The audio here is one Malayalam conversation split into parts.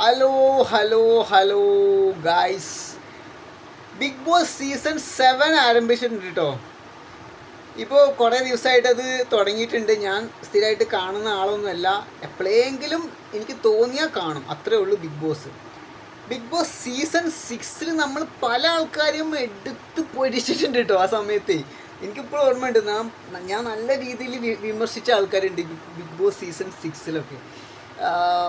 Hello hello hello guys Bigg Boss season seven ആരംഭിച്ചിട്ടുണ്ട് കേട്ടോ ഇപ്പോൾ കുറേ ദിവസമായിട്ട് അത് തുടങ്ങിയിട്ടുണ്ട്. ഞാൻ സ്ഥിരമായിട്ട് കാണുന്ന ആളൊന്നുമല്ല. എപ്പോഴെങ്കിലും എനിക്ക് തോന്നിയാൽ കാണും. അത്രേ ഉള്ളൂ Bigg Boss Bigg Boss season സിക്സിൽ നമ്മൾ പല ആൾക്കാരെയും എടുത്ത് പൊരിച്ചിട്ടുണ്ട് കേട്ടോ ആ സമയത്ത്. എനിക്കിപ്പോഴും ഓർമ്മയുണ്ട്. ഞാൻ നല്ല രീതിയിൽ വിമർശിച്ച ആൾക്കാരുണ്ട് ബിഗ് ബോസ് സീസൺ സിക്സിലൊക്കെ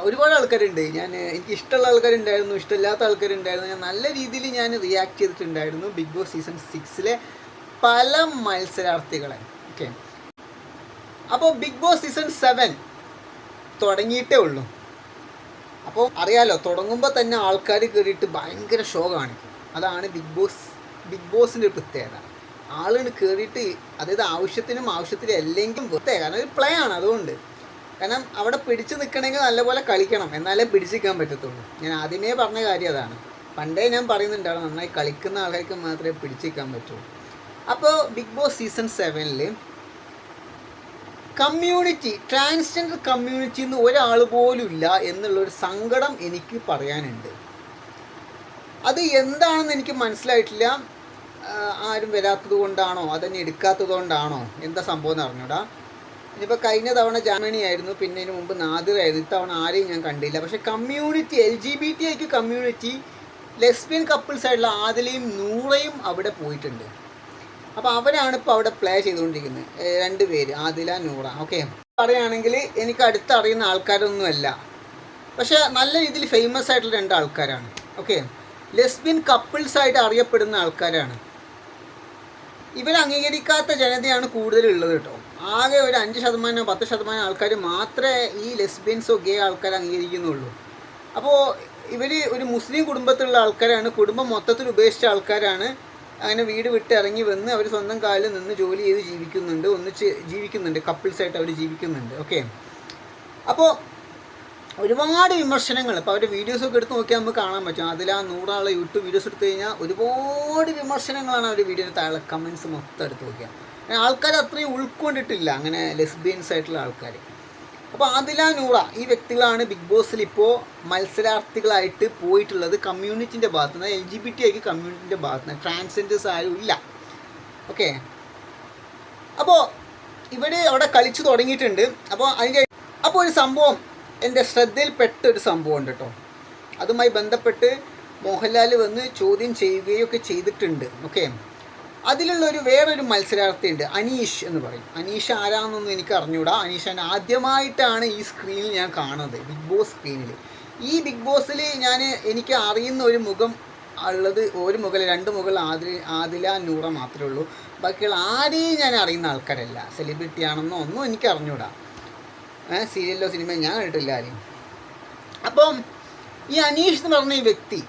ഒരുപാട് ആൾക്കാരുണ്ട്. ഞാൻ എനിക്ക് ഇഷ്ടമുള്ള ആൾക്കാരുണ്ടായിരുന്നു ഇഷ്ടമില്ലാത്ത ആൾക്കാരുണ്ടായിരുന്നു. ഞാൻ നല്ല രീതിയിൽ ഞാൻ റിയാക്ട് ചെയ്തിട്ടുണ്ടായിരുന്നു ബിഗ് ബോസ് സീസൺ സിക്സിലെ പല മത്സരാർത്ഥികളെ. ഓക്കെ അപ്പോൾ ബിഗ് ബോസ് സീസൺ സെവൻ തുടങ്ങിയിട്ടേ ഉള്ളൂ. അപ്പോൾ അറിയാലോ തുടങ്ങുമ്പോൾ തന്നെ ആൾക്കാർ കയറിയിട്ട് ഭയങ്കര ഷോ കാണിക്കും. അതാണ് ബിഗ് ബോസ് ബിഗ് ബോസിന്റെ ഒരു പ്രത്യേകത. ആളുകൾ കയറിയിട്ട് അതായത് ആവശ്യത്തിനും ആവശ്യത്തിലും അല്ലെങ്കിൽ പ്രത്യേക കാരണം ഒരു പ്ലേ ആണ് അതുകൊണ്ട്. കാരണം അവിടെ പിടിച്ചു നിൽക്കണമെങ്കിൽ നല്ലപോലെ കളിക്കണം. എന്നാലേ പിടിച്ചിരിക്കാൻ പറ്റത്തുള്ളൂ. ഞാൻ ആദ്യമേ പറഞ്ഞ കാര്യം അതാണ്. പണ്ടേ ഞാൻ പറയുന്നുണ്ടാണ് നന്നായി കളിക്കുന്ന ആൾക്കാർക്ക് മാത്രമേ പിടിച്ചിരിക്കാൻ പറ്റുള്ളൂ അപ്പോൾ ബിഗ് ബോസ് സീസൺ സെവനിൽ കമ്മ്യൂണിറ്റി ട്രാൻസ്ജെൻഡർ കമ്മ്യൂണിറ്റി എന്ന് ഒരാൾ പോലും ഇല്ല എന്നുള്ളൊരു സങ്കടം എനിക്ക് പറയാനുണ്ട്. അത് എന്താണെന്ന് എനിക്ക് മനസ്സിലായിട്ടില്ല. ആരും വരാത്തത് കൊണ്ടാണോ? അതന്നെ എടുക്കാത്തത് കൊണ്ടാണോ? എന്താ സംഭവം എന്ന് അറിഞ്ഞൂടാ. ഇനിയിപ്പോൾ കഴിഞ്ഞ തവണ ജാമിണി ആയിരുന്നു പിന്നെ ഇതിന് മുമ്പ് നാദിറായിരുന്നു ഇത്തവണ ആരെയും ഞാൻ കണ്ടില്ല. പക്ഷേ community L G B T ഐക്ക് കമ്മ്യൂണിറ്റി ലെസ്ബിയൻ കപ്പിൾസ് ആയിട്ടുള്ള ആദിലയും നൂറയും അവിടെ പോയിട്ടുണ്ട്. അപ്പോൾ അവരാണ് ഇപ്പോൾ അവിടെ പ്ലേ ചെയ്തുകൊണ്ടിരിക്കുന്നത്. രണ്ട് പേര് ആദില നൂറ. ഓക്കെ പറയുകയാണെങ്കിൽ എനിക്ക് അടുത്തറിയുന്ന ആൾക്കാരൊന്നുമല്ല. പക്ഷേ നല്ല രീതിയിൽ ഫേമസ് ആയിട്ടുള്ള രണ്ട് ആൾക്കാരാണ്. ഓക്കെ ലെസ്ബിയൻ കപ്പിൾസ് ആയിട്ട് അറിയപ്പെടുന്ന ആൾക്കാരാണ്. ഇവരെ അംഗീകരിക്കാത്ത ജനതയാണ് കൂടുതലുള്ളത് കേട്ടോ. ആകെ ഒരു അഞ്ച് ശതമാനം പത്ത് ശതമാനം ആൾക്കാർ മാത്രമേ ഈ ലെസ്ബിയൻസോ ഗേ ആൾക്കാർ അംഗീകരിക്കുന്നുള്ളൂ. അപ്പോൾ ഇവർ ഒരു മുസ്ലിം കുടുംബത്തിലുള്ള ആൾക്കാരാണ് കുടുംബം മൊത്തത്തിൽ ഉപേക്ഷിച്ച ആൾക്കാരാണ്. അങ്ങനെ വീട് വിട്ട് ഇറങ്ങി വന്ന് അവർ സ്വന്തം കാലിൽ നിന്ന് ജോലി ചെയ്ത് ജീവിക്കുന്നുണ്ട് ഒന്നിച്ച് ജീവിക്കുന്നുണ്ട് കപ്പിൾസായിട്ട് അവർ ജീവിക്കുന്നുണ്ട്. ഓക്കെ അപ്പോൾ ഒരുപാട് വിമർശനങ്ങൾ ഇപ്പോൾ അവരുടെ വീഡിയോസൊക്കെ എടുത്ത് നോക്കിയാൽ നമുക്ക് കാണാൻ പറ്റും. അതിൽ ആ നൂറാളെ യൂട്യൂബ് വീഡിയോസ് എടുത്തു കഴിഞ്ഞാൽ ഒരുപാട് വിമർശനങ്ങളാണ് അവർ വീഡിയോയുടെ താഴെ കമൻസ് മൊത്തം എടുത്ത് നോക്കിയാൽ ആൾക്കാർ അത്രയും ഉൾക്കൊണ്ടിട്ടില്ല അങ്ങനെ ലെസ്ബിയൻസ് ആയിട്ടുള്ള ആൾക്കാർ അപ്പോൾ ആദില നൂറ ഈ വ്യക്തികളാണ് ബിഗ് ബോസിൽ ഇപ്പോൾ മത്സരാർത്ഥികളായിട്ട് പോയിട്ടുള്ളത് കമ്മ്യൂണിറ്റിന്റെ ഭാഗത്ത് നിന്ന് എൽ ജി ബി ടി ഐക്ക് കമ്മ്യൂണിറ്റിന്റെ ഭാഗത്ത് നിന്ന് ട്രാൻസ്ജെൻഡേഴ്സ് ആരും ഇല്ല. ഓക്കെ അപ്പോൾ ഇവിടെ അവിടെ കളിച്ചു തുടങ്ങിയിട്ടുണ്ട്. അപ്പോൾ അതിന്റെ അപ്പോൾ ഒരു സംഭവം എന്റെ ശ്രദ്ധയിൽപ്പെട്ട ഒരു സംഭവം ഉണ്ട് കേട്ടോ അതുമായി ബന്ധപ്പെട്ട് മോഹൻലാൽ വന്ന് ചോദ്യം ചെയ്യുകയൊക്കെ ചെയ്തിട്ടുണ്ട്. ഓക്കെ അതിലുള്ള ഒരു വേറൊരു മത്സരാർത്ഥി ഉണ്ട് അനീഷ് എന്ന് പറയും. അനീഷ് ആരാന്നൊന്നും എനിക്ക് അറിഞ്ഞൂടാ. ഞാൻ ആദ്യമായിട്ടാണ് ഈ സ്ക്രീനിൽ ഞാൻ കാണുന്നത് ബിഗ് ബോസ് സ്ക്രീനിൽ ഈ ബിഗ് ബോസിൽ ഞാൻ എനിക്ക് അറിയുന്ന ഒരു മുഖം ഉള്ളത് ഒരു മുഖം രണ്ട് മുഖം ആദില ആദില നൂറ മാത്രമേ ഉള്ളൂ. ബാക്കിയുള്ള ആരെയും ഞാൻ അറിയുന്ന ആൾക്കാരല്ല. സെലിബ്രിറ്റി ആണെന്നോ ഒന്നും എനിക്ക് അറിഞ്ഞുകൂടാ സീരിയലിലോ സിനിമയോ ഞാൻ കണ്ടിട്ടില്ല ആരെയും. അപ്പം ഈ അനീഷ് എന്ന് പറഞ്ഞ ഈ വ്യക്തി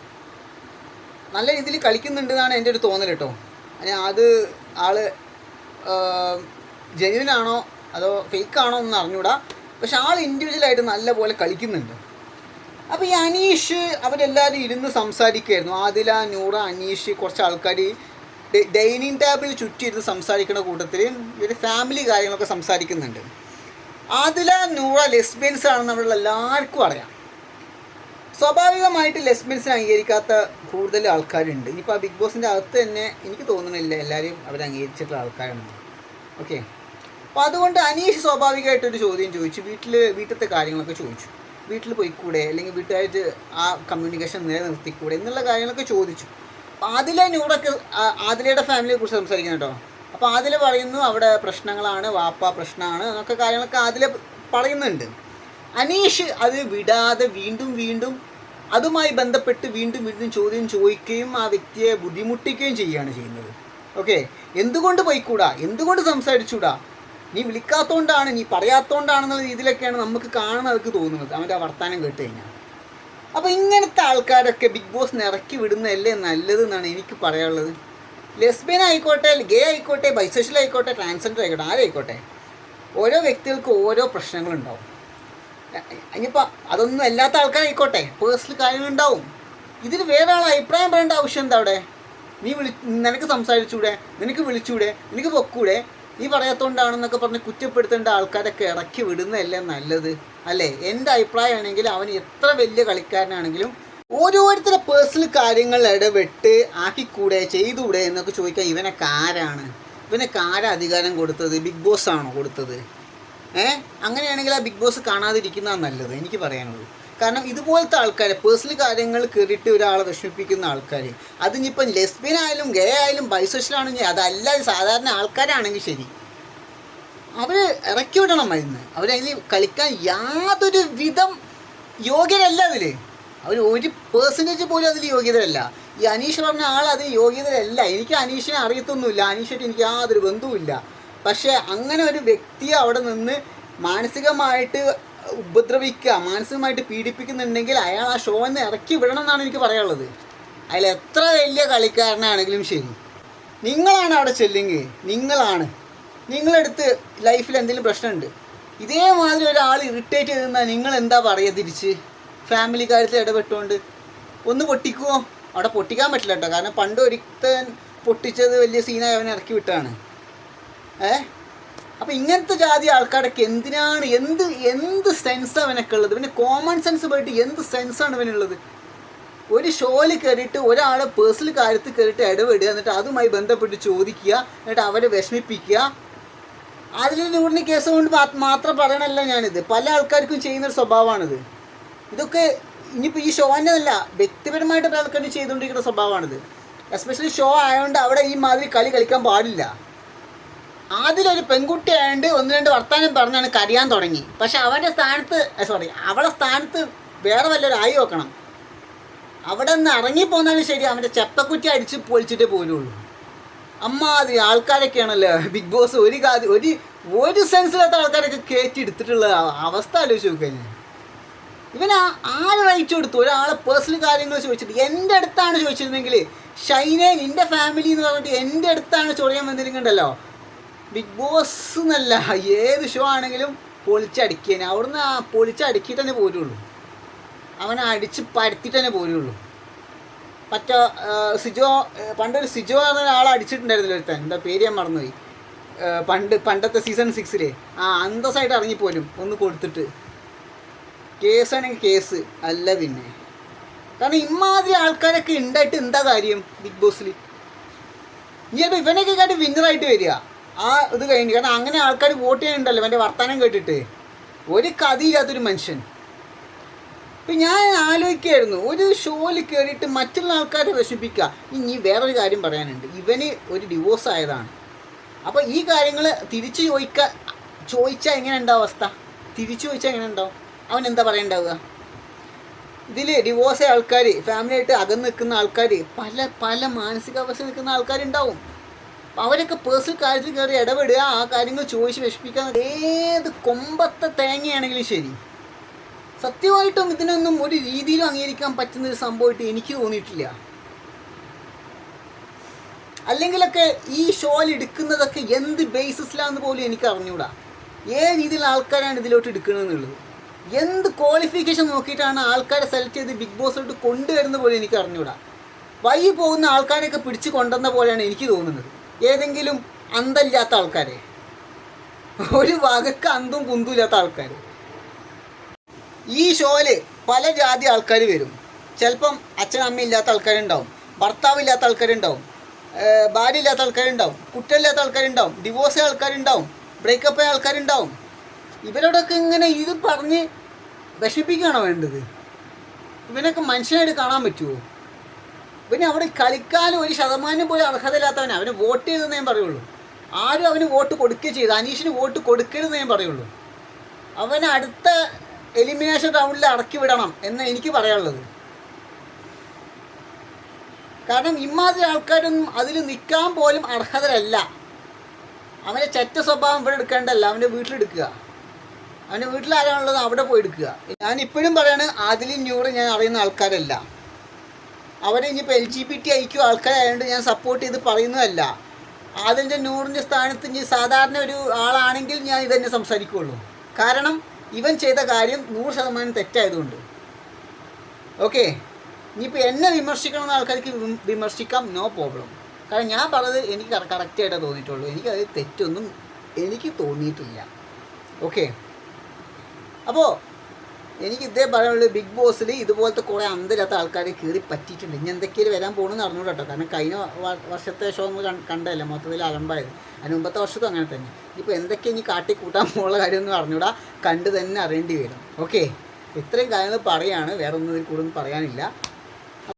നല്ല രീതിയിൽ കളിക്കുന്നുണ്ട് എന്നാണ് എന്റെ ഒരു തോന്നൽ കേട്ടോ. അത് ആൾ ജെന്യൂനാണോ അതോ ഫേക്ക് ആണോ എന്ന് അറിഞ്ഞൂടാ. പക്ഷെ ആൾ ഇൻഡിവിജ്വലായിട്ട് നല്ല പോലെ കളിക്കുന്നുണ്ട്. അപ്പോൾ ഈ അനീഷ് അവരെല്ലാവരും ഇരുന്ന് സംസാരിക്കുമായിരുന്നു ആദില നൂറ അനീഷ് കുറച്ച് ആൾക്കാർ ഡൈനിങ് ടേബിൾ ചുറ്റിയിരുന്ന് സംസാരിക്കുന്ന കൂട്ടത്തിൽ ഇവർ ഫാമിലി കാര്യങ്ങളൊക്കെ സംസാരിക്കുന്നുണ്ട്. ആദില നൂറ ലെസ്ബിയൻസ് ആണെന്ന് നമ്മളെല്ലാവർക്കും അറിയാം. സ്വാഭാവികമായിട്ട് ലെസ്ബിൻസിനെ അംഗീകരിക്കാത്ത കൂടുതൽ ആൾക്കാരുണ്ട്. ഇനിയിപ്പോൾ ആ ബിഗ് ബോസിന്റെ അകത്ത് തന്നെ എനിക്ക് തോന്നുന്നില്ല എല്ലാവരെയും അവർ അംഗീകരിച്ചിട്ടുള്ള ആൾക്കാരാണ് ഓക്കെ അപ്പോൾ അതുകൊണ്ട് അനീഷ് സ്വാഭാവികമായിട്ടൊരു ചോദ്യം ചോദിച്ചു. വീട്ടിൽ വീട്ടിലത്തെ കാര്യങ്ങളൊക്കെ ചോദിച്ചു. വീട്ടിൽ പോയിക്കൂടെ? അല്ലെങ്കിൽ വീട്ടുകാരായിട്ട് ആ കമ്മ്യൂണിക്കേഷൻ നിലനിർത്തിക്കൂടെ? എന്നുള്ള കാര്യങ്ങളൊക്കെ ചോദിച്ചു. അപ്പോൾ ആദില നൂറൊക്കെ ആദിലയുടെ ഫാമിലിയെ കുറിച്ച് സംസാരിക്കുന്നു കേട്ടോ. അപ്പോൾ ആദില പറയുന്നു അവിടെ പ്രശ്നങ്ങളാണ് വാപ്പ പ്രശ്നമാണ് എന്നൊക്കെ കാര്യങ്ങളൊക്കെ ആദില പറയുന്നുണ്ട്. അനീഷ് അത് വിടാതെ വീണ്ടും വീണ്ടും അതുമായി ബന്ധപ്പെട്ട് വീണ്ടും വീണ്ടും ചോദ്യം ചോദിക്കുകയും ആ വ്യക്തിയെ ബുദ്ധിമുട്ടിക്കുകയും ചെയ്യുകയാണ് ചെയ്യുന്നത്. ഓക്കെ എന്തുകൊണ്ട് പോയിക്കൂടാ? എന്തുകൊണ്ട് സംസാരിച്ചൂടാ? നീ വിളിക്കാത്തതുകൊണ്ടാണ് നീ പറയാത്തോണ്ടാണെന്നുള്ള രീതിയിലൊക്കെയാണ് നമുക്ക് കാണുന്നവർക്ക് തോന്നുന്നത്. അവന്റെ ആ വർത്തമാനം കേട്ട് കഴിഞ്ഞാൽ അപ്പോൾ ഇങ്ങനത്തെ ആൾക്കാരൊക്കെ ബിഗ് ബോസ് നിറക്കി വിടുന്നതല്ലേ നല്ലത് എന്നാണ് എനിക്ക് പറയാനുള്ളത്. ലെസ്ബിയൻ ആയിക്കോട്ടെ ഗേ ആയിക്കോട്ടെ ബൈസെക്ഷൽ ആയിക്കോട്ടെ ട്രാൻസ്ജെൻഡർ ആയിക്കോട്ടെ ആരായിക്കോട്ടെ ഓരോ വ്യക്തികൾക്ക് ഓരോ പ്രശ്നങ്ങളുണ്ടാവും. ഇനിയിപ്പോൾ അതൊന്നും അല്ലാത്ത ആൾക്കാരായിക്കോട്ടെ. പേഴ്സണൽ കാര്യങ്ങളുണ്ടാവും. ഇതിൽ വേറെ ആൾ അഭിപ്രായം പറയേണ്ട ആവശ്യം എന്താ അവിടെ? നീ വിളി നിനക്ക് സംസാരിച്ചൂടെ? നിനക്ക് വിളിച്ചൂടെ? നിനക്ക് പൊക്കൂടെ? നീ പറയാത്തോണ്ടാണെന്നൊക്കെ പറഞ്ഞ് കുറ്റപ്പെടുത്തേണ്ട ആൾക്കാരൊക്കെ ഇറക്കി വിടുന്നതല്ലേ നല്ലത്? അല്ലേ? എന്റെ അഭിപ്രായമാണെങ്കിൽ അവൻ എത്ര വലിയ കളിക്കാരനാണെങ്കിലും ഓരോരുത്തരുടെ പേഴ്സണൽ കാര്യങ്ങൾ ഇടപെട്ട് ആക്കിക്കൂടെ ചെയ്തുകൂടെ എന്നൊക്കെ ചോദിക്കാൻ ഇവനൊക്കെ ആരാണ്? ഇവനൊക്കെ ആരാ അധികാരം കൊടുത്തത്? ബിഗ് ബോസ് ആണോ കൊടുത്തത്? ഏ? അങ്ങനെയാണെങ്കിൽ ആ ബിഗ് ബോസ് കാണാതിരിക്കുന്നതാണ് നല്ലത് എനിക്ക് പറയാനുള്ളൂ. കാരണം ഇതുപോലത്തെ ആൾക്കാരെ പേഴ്സണൽ കാര്യങ്ങൾ കയറിയിട്ട് ഒരാളെ വിഷമിപ്പിക്കുന്ന ആൾക്കാർ അതിനിപ്പം ലെസ്ബിയൻ ആയാലും ഗേ ആയാലും ബൈസോഷ്യൽ ആണെങ്കിൽ അതല്ല സാധാരണ ആൾക്കാരാണെങ്കിൽ ശരി. അവരെ ഇറക്കി വിടണം മരുന്ന് അവരതിൽ കളിക്കാൻ യാതൊരു വിധം യോഗ്യരല്ല അതിൽ അവർ ഒരു പേഴ്സന്റേജ് പോലും അതിൽ യോഗ്യതരല്ല ഈ അനീഷ് പറഞ്ഞ ആൾ അതിന് യോഗ്യതരല്ല. എനിക്ക് അനീഷിനെ അറിയത്തൊന്നുമില്ല. അനീഷായിട്ട് എനിക്ക് യാതൊരു ബന്ധവുമില്ല. പക്ഷേ അങ്ങനെ ഒരു വ്യക്തിയെ അവിടെ നിന്ന് മാനസികമായിട്ട് ഉപദ്രവിക്കുക മാനസികമായിട്ട് പീഡിപ്പിക്കുന്നുണ്ടെങ്കിൽ അയാൾ ആ ഷോ നിന്ന് ഇറക്കി വിടണം എന്നാണ് എനിക്ക് പറയാനുള്ളത്. അതിൽ എത്ര വലിയ കളിക്കാരനാണെങ്കിലും ശരി. നിങ്ങളാണ് അവിടെ ചെല്ലുങ്ങി നിങ്ങളാണ്. നിങ്ങളെടുത്ത് ലൈഫിൽ എന്തെങ്കിലും പ്രശ്നമുണ്ട്. ഇതേമാതിരി ഒരാൾ ഇറിറ്റേറ്റ് ചെയ്തെന്നാൽ നിങ്ങൾ എന്താ പറയുക തിരിച്ച്? ഫാമിലി കാര്യത്തിൽ ഇടപെട്ടുകൊണ്ട് ഒന്ന് പൊട്ടിക്കുമോ അവിടെ പൊട്ടിക്കാൻ പറ്റില്ല കേട്ടോ. കാരണം പണ്ട് ഒരിക്കൻ പൊട്ടിച്ചത് വലിയ സീനായി അവനെ ഇറക്കി വിട്ടാണ് ഏ? അപ്പം ഇങ്ങനത്തെ ജാതി ആൾക്കാരൊക്കെ എന്തിനാണ് എന്ത് എന്ത് സെൻസ് അവനൊക്കെ ഉള്ളത്? പിന്നെ കോമൺ സെൻസ് പോയിട്ട് എന്ത് സെൻസാണ് ഇവനുള്ളത് ഒരു ഷോയിൽ കയറിയിട്ട് ഒരാളെ പേഴ്സണൽ കാര്യത്തിൽ കയറിയിട്ട് ഇടപെടുക എന്നിട്ട് അതുമായി ബന്ധപ്പെട്ട് ചോദിക്കുക എന്നിട്ട് അവരെ വിഷമിപ്പിക്കുക. അതിൽ നൂറിന് കേസ് കൊണ്ട് മാത്രം പറയണല്ല ഞാനിത്. പല ആൾക്കാർക്കും ചെയ്യുന്ന ഒരു സ്വഭാവമാണിത്. ഇതൊക്കെ ഇനിയിപ്പോൾ ഈ ഷോന്റെ അല്ല വ്യക്തിപരമായിട്ട് പല ആൾക്കാരും ചെയ്തുകൊണ്ടിരിക്കുന്ന സ്വഭാവമാണിത്. എസ്പെഷ്യലി ഷോ ആയതുകൊണ്ട് അവിടെ ഈ മാതിരി കളി കളിക്കാൻ പാടില്ല. അതിലൊരു പെൺകുട്ടി ആയതുകൊണ്ട് ഒന്ന് രണ്ട് വർത്താനം പറഞ്ഞാണ് കരയാൻ തുടങ്ങി. പക്ഷെ അവന്റെ സ്ഥാനത്ത് സോറി അവളെ സ്ഥാനത്ത് വേറെ വല്ലൊരായി നോക്കണം. അവിടെ നിന്ന് ഇറങ്ങിപ്പോന്നാലും ശരി അവന്റെ ചെപ്പക്കുറ്റി അടിച്ച് പൊളിച്ചിട്ടേ പോരുള്ളൂ. അമ്മാതിരി ആൾക്കാരൊക്കെയാണല്ലോ ബിഗ് ബോസ് ഒരു കാതി ഒരു ഒരു സെൻസിലാത്ത ആൾക്കാരൊക്കെ കയറ്റി എടുത്തിട്ടുള്ള അവ- അവസ്ഥ ആലോചിച്ച് നോക്കുക ഞാൻ ഇവൻ ആര് റൈറ്റ് കൊടുത്തു? ഒരാളെ പേഴ്സണൽ കാര്യങ്ങൾ ചോദിച്ചിട്ട് എന്റെ അടുത്താണ് ചോദിച്ചിരുന്നെങ്കിൽ ഷൈനെ നിന്റെ ഫാമിലി എന്ന് പറഞ്ഞിട്ട് എന്റെ അടുത്താണ് ചൊറിയാൻ വന്നിരിക്കണ്ടല്ലോ ബിഗ് ബോസ് എന്നല്ല ഏത് ഷോ ആണെങ്കിലും പൊളിച്ചടിക്കാൻ അവിടുന്ന് പൊളിച്ചടുക്കിയിട്ട് തന്നെ പോരുള്ളൂ. അവനെ അടിച്ച് പരത്തിയിട്ട് തന്നെ പോരുള്ളൂ. മറ്റേ സിജോ പണ്ടൊരു സിജോ എന്ന ഒരാളെ അടിച്ചിട്ടുണ്ടായിരുന്നില്ല ഒരുത്തൻ. എന്താ പേര് ഞാൻ മറന്നുപോയി. പണ്ട് പണ്ടത്തെ സീസൺ സിക്സിലെ ആ അന്തസ്സായിട്ട് ഇറങ്ങിപ്പോലും ഒന്ന് കൊടുത്തിട്ട്. കേസാണെങ്കിൽ കേസ് അല്ല പിന്നെ. കാരണം ഇമാതിരി ആൾക്കാരൊക്കെ ഉണ്ടായിട്ട് എന്താ കാര്യം ബിഗ് ബോസിൽ ഇനി ഇവനൊക്കെ കാട്ടി വിന്നറായിട്ട് വരിക. ആ ഇത് കഴിഞ്ഞു കാരണം അങ്ങനെ ആൾക്കാർ വോട്ട് ചെയ്യാനുണ്ടല്ലോ എന്റെ വർത്തമാനം കേട്ടിട്ട്. ഒരു കഥയില്ലാത്തൊരു മനുഷ്യൻ. ഇപ്പം ഞാൻ ആലോചിക്കായിരുന്നു ഒരു ഷോയിൽ കയറിയിട്ട് മറ്റുള്ള ആൾക്കാരെ വിഷമിപ്പിക്കുക. ഇനി വേറൊരു കാര്യം പറയാനുണ്ട്. ഇവന് ഒരു ഡിവോഴ്സ് ആയതാണ്. അപ്പോൾ ഈ കാര്യങ്ങൾ തിരിച്ചു ചോദിക്ക ചോദിച്ചാൽ എങ്ങനെ ഉണ്ടാവും അവസ്ഥ? തിരിച്ചു ചോദിച്ചാൽ എങ്ങനെ ഉണ്ടാവും? അവൻ എന്താ പറയണ്ടാവുക? ഇതിൽ ഡിവോഴ്സ് ആൾക്കാർ ഫാമിലിയായിട്ട് അകന്ന് നിൽക്കുന്ന ആൾക്കാർ പല പല മാനസികാവസ്ഥ നിൽക്കുന്ന ആൾക്കാരുണ്ടാവും. അവരൊക്കെ പേഴ്സണൽ കാര്യത്തിൽ കയറി ഇടപെടുക ആ കാര്യങ്ങൾ ചോദിച്ച് വിഷമിക്കാൻ ഏത് കൊമ്പത്തെ തേങ്ങയാണെങ്കിലും ശരി. സത്യമായിട്ടും ഇതിനൊന്നും ഒരു രീതിയിലും അംഗീകരിക്കാൻ പറ്റുന്ന ഒരു സംഭവമായിട്ട് എനിക്ക് തോന്നിയിട്ടില്ല. അല്ലെങ്കിലൊക്കെ ഈ ഷോയിൽ എടുക്കുന്നതൊക്കെ എന്ത് ബേസിസിലാന്ന് പോലും എനിക്ക് അറിഞ്ഞൂടാ. ഏത് രീതിയിലുള്ള ആൾക്കാരാണ് ഇതിലോട്ട് എടുക്കണമെന്നുള്ളത് എന്ത് ക്വാളിഫിക്കേഷൻ നോക്കിയിട്ടാണ് ആൾക്കാരെ സെലക്ട് ചെയ്ത് ബിഗ് ബോസിലോട്ട് കൊണ്ടുവരുന്ന പോലും എനിക്ക് അറിഞ്ഞൂടാ. വൈകി പോകുന്ന ആൾക്കാരെയൊക്കെ പിടിച്ച് കൊണ്ടുവന്ന പോലെയാണ് എനിക്ക് തോന്നുന്നത്. ഏതെങ്കിലും അന്തല്ലാത്ത ആൾക്കാരെ. ഒരു വകക്ക് അന്തും കുന്തും ഇല്ലാത്ത ആൾക്കാർ ഈ ഷോയിൽ പല ജാതി ആൾക്കാർ വരും. ചിലപ്പം അച്ഛനമ്മ ഇല്ലാത്ത ആൾക്കാരുണ്ടാവും. ഭർത്താവ് ഇല്ലാത്ത ആൾക്കാരുണ്ടാവും. ഭാര്യ ഇല്ലാത്ത ആൾക്കാരുണ്ടാവും. കുട്ടികളില്ലാത്ത ആൾക്കാരുണ്ടാവും. ഡിവോഴ്സ് ആൾക്കാരുണ്ടാവും. ബ്രേക്കപ്പ് ആയ ആൾക്കാരുണ്ടാവും. ഇവരോടൊക്കെ ഇങ്ങനെ ഇത് പറഞ്ഞ് വിഷമിപ്പിക്കുകയാണോ വേണ്ടത്? ഇവനൊക്കെ മനുഷ്യനായിട്ട് കാണാൻ പറ്റുമോ ഇവന് അവിടെ കളിക്കാൻ ഒരു ശതമാനം പോലും അർഹതയില്ലാത്തവനെ. അവന് വോട്ട് ചെയ്തെന്നേ ഞാൻ പറയുള്ളൂ. ആരും അവന് വോട്ട് കൊടുക്കുകയും ചെയ്തു അനീഷിന് വോട്ട് കൊടുക്കരുതെന്നേ ഞാൻ പറയുള്ളൂ. അവനെ അടുത്ത എലിമിനേഷൻ റൗണ്ടിൽ അടക്കി വിടണം എന്ന് എനിക്ക് പറയാനുള്ളത്. കാരണം ഇമാതിരി ആൾക്കാരൊന്നും അതിൽ നിൽക്കാൻ പോലും അർഹതരല്ല. അവന്റെ ചെറ്റ സ്വഭാവം ഇവിടെ എടുക്കേണ്ടല്ല അവന്റെ വീട്ടിലെടുക്കുക. അവന്റെ വീട്ടിൽ ആരാണുള്ളത് അവിടെ പോയി എടുക്കുക. ഞാൻ ഇപ്പോഴും പറയാണ് അതിലും ന്യൂറ് ഞാൻ അറിയുന്ന ആൾക്കാരല്ല. അവരെ ഇനിയിപ്പോൾ L G B T I Q ആൾക്കാരായതുകൊണ്ട് ഞാൻ സപ്പോർട്ട് ചെയ്ത് പറയുന്നതല്ല. ആദിലിന്റെ നൂറിന്റെ സ്ഥാനത്ത് ഇനി സാധാരണ ഒരു ആളാണെങ്കിൽ ഞാൻ ഇതന്നെ സംസാരിക്കുകയുള്ളൂ കാരണം ഇവൻ ചെയ്ത കാര്യം നൂറ് ശതമാനം തെറ്റായതുകൊണ്ട്. ഓക്കെ ഇനിയിപ്പോൾ എന്നെ വിമർശിക്കണമെന്ന ആൾക്കാർക്ക് വിമർശിക്കാം നോ പ്രോബ്ലം കാരണം ഞാൻ പറഞ്ഞത് എനിക്ക് കറക്റ്റായിട്ടേ തോന്നിയിട്ടുള്ളൂ. എനിക്കത് തെറ്റൊന്നും എനിക്ക് തോന്നിയിട്ടില്ല. ഓക്കെ അപ്പോൾ എനിക്ക് ഇതേ പറയാനുള്ളത് ബിഗ് ബോസിൽ ഇതുപോലത്തെ കുറെ അന്തരാത്ത ആൾക്കാരെ കയറി പറ്റിയിട്ടുണ്ട്. ഇനി എന്തൊക്കെയാണ് വരാൻ പോകണമെന്ന് അറിഞ്ഞൂടാ കേട്ടോ കാരണം കഴിഞ്ഞ വർഷത്തെ ഷോ നമ്മൾ കൺ- മൊത്തത്തിൽ അലമ്പായത്. അതിന് മുമ്പത്തെ വർഷത്തും അങ്ങനെ തന്നെ. ഇപ്പോൾ എന്തൊക്കെ ഇനി കാട്ടി കൂട്ടാൻ പോകുന്ന കാര്യമൊന്നും അറിഞ്ഞൂടാ. കണ്ട് തന്നെ അറിയേണ്ടി വരും. ഓക്കെ? ഇത്രയും കാര്യങ്ങൾ പറയാണ്. വേറെ ഒന്നും ഇതിൽ കൂടുതൽ പറയാനില്ല.